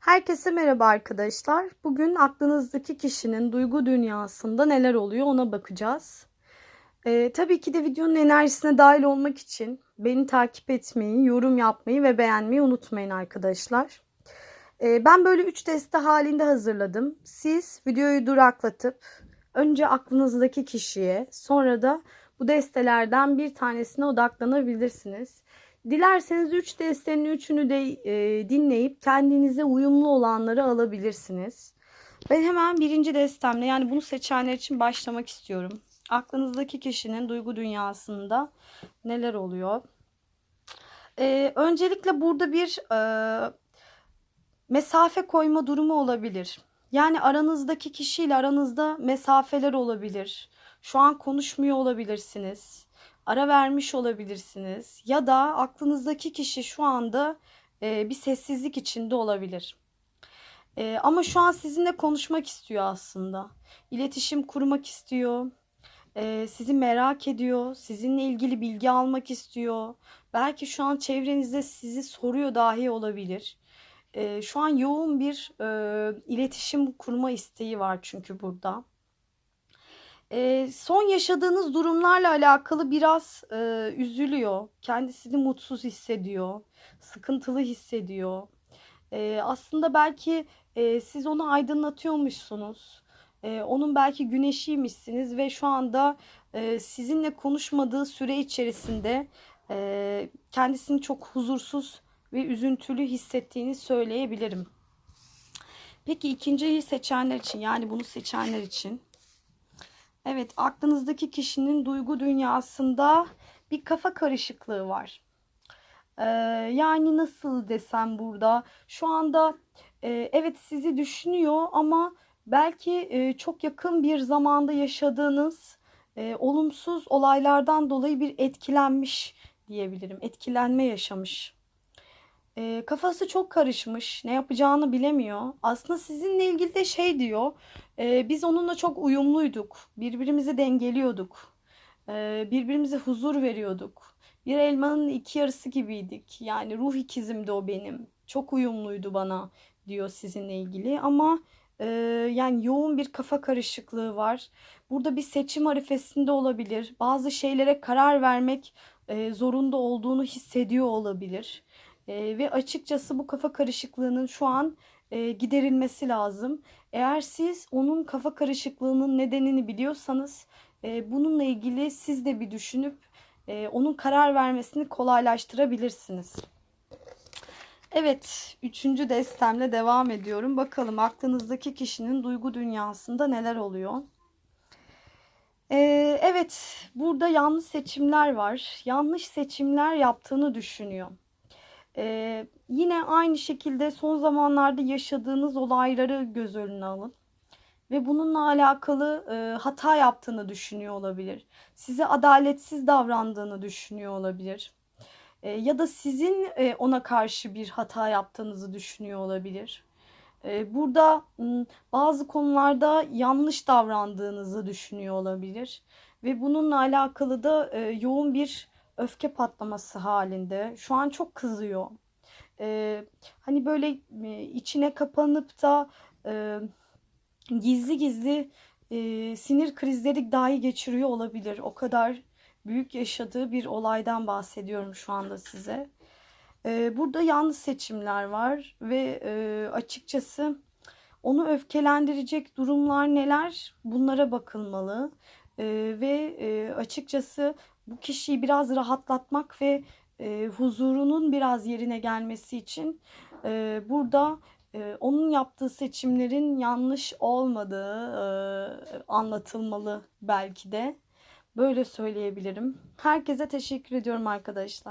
Herkese merhaba arkadaşlar. Bugün aklınızdaki kişinin duygu dünyasında neler oluyor ona bakacağız. Ee, tabii ki de videonun enerjisine dahil olmak için beni takip etmeyi, yorum yapmayı ve beğenmeyi unutmayın arkadaşlar. Ee, ben böyle 3 deste halinde hazırladım. Siz videoyu duraklatıp önce aklınızdaki kişiye sonra da bu destelerden bir tanesine odaklanabilirsiniz. Dilerseniz 3 destenin üçünü de e, dinleyip kendinize uyumlu olanları alabilirsiniz. Ben hemen birinci destemle yani bunu seçenler için başlamak istiyorum. Aklınızdaki kişinin duygu dünyasında neler oluyor? Ee, öncelikle burada bir e, mesafe koyma durumu olabilir. Yani aranızdaki kişiyle aranızda mesafeler olabilir. Şu an konuşmuyor olabilirsiniz ara vermiş olabilirsiniz ya da aklınızdaki kişi şu anda e, bir sessizlik içinde olabilir. E, ama şu an sizinle konuşmak istiyor aslında. İletişim kurmak istiyor. E, sizi merak ediyor. Sizinle ilgili bilgi almak istiyor. Belki şu an çevrenizde sizi soruyor dahi olabilir. E, şu an yoğun bir e, iletişim kurma isteği var çünkü burada. E, son yaşadığınız durumlarla alakalı biraz e, üzülüyor. Kendisini mutsuz hissediyor. Sıkıntılı hissediyor. E, aslında belki e, siz onu aydınlatıyormuşsunuz. E, onun belki güneşiymişsiniz ve şu anda e, sizinle konuşmadığı süre içerisinde e, kendisini çok huzursuz ve üzüntülü hissettiğini söyleyebilirim. Peki ikinciyi seçenler için yani bunu seçenler için Evet, aklınızdaki kişinin duygu dünyasında bir kafa karışıklığı var. Ee, yani nasıl desem burada şu anda e, evet sizi düşünüyor ama belki e, çok yakın bir zamanda yaşadığınız e, olumsuz olaylardan dolayı bir etkilenmiş diyebilirim. Etkilenme yaşamış. E, kafası çok karışmış. Ne yapacağını bilemiyor. Aslında sizinle ilgili de şey diyor. E, biz onunla çok uyumluyduk. Birbirimizi dengeliyorduk. E, birbirimize huzur veriyorduk. Bir elmanın iki yarısı gibiydik. Yani ruh ikizimdi o benim. Çok uyumluydu bana diyor sizinle ilgili. Ama e, yani yoğun bir kafa karışıklığı var. Burada bir seçim arifesinde olabilir. Bazı şeylere karar vermek e, zorunda olduğunu hissediyor olabilir. E, ve açıkçası bu kafa karışıklığının şu an e, giderilmesi lazım. Eğer siz onun kafa karışıklığının nedenini biliyorsanız e, bununla ilgili siz de bir düşünüp e, onun karar vermesini kolaylaştırabilirsiniz. Evet, üçüncü destemle devam ediyorum. Bakalım aklınızdaki kişinin duygu dünyasında neler oluyor? Ee, evet, burada yanlış seçimler var. Yanlış seçimler yaptığını düşünüyor. Ee, yine aynı şekilde son zamanlarda yaşadığınız olayları göz önüne alın. Ve bununla alakalı e, hata yaptığını düşünüyor olabilir. Size adaletsiz davrandığını düşünüyor olabilir. E, ya da sizin e, ona karşı bir hata yaptığınızı düşünüyor olabilir. E, burada bazı konularda yanlış davrandığınızı düşünüyor olabilir. Ve bununla alakalı da e, yoğun bir öfke patlaması halinde. Şu an çok kızıyor. Ee, hani böyle içine kapanıp da e, gizli gizli e, sinir krizleri dahi geçiriyor olabilir. O kadar büyük yaşadığı bir olaydan bahsediyorum şu anda size. E, burada yanlış seçimler var ve e, açıkçası onu öfkelendirecek durumlar neler bunlara bakılmalı. E, ve e, açıkçası bu kişiyi biraz rahatlatmak ve e, huzurunun biraz yerine gelmesi için e, burada e, onun yaptığı seçimlerin yanlış olmadığı e, anlatılmalı belki de. Böyle söyleyebilirim. Herkese teşekkür ediyorum arkadaşlar.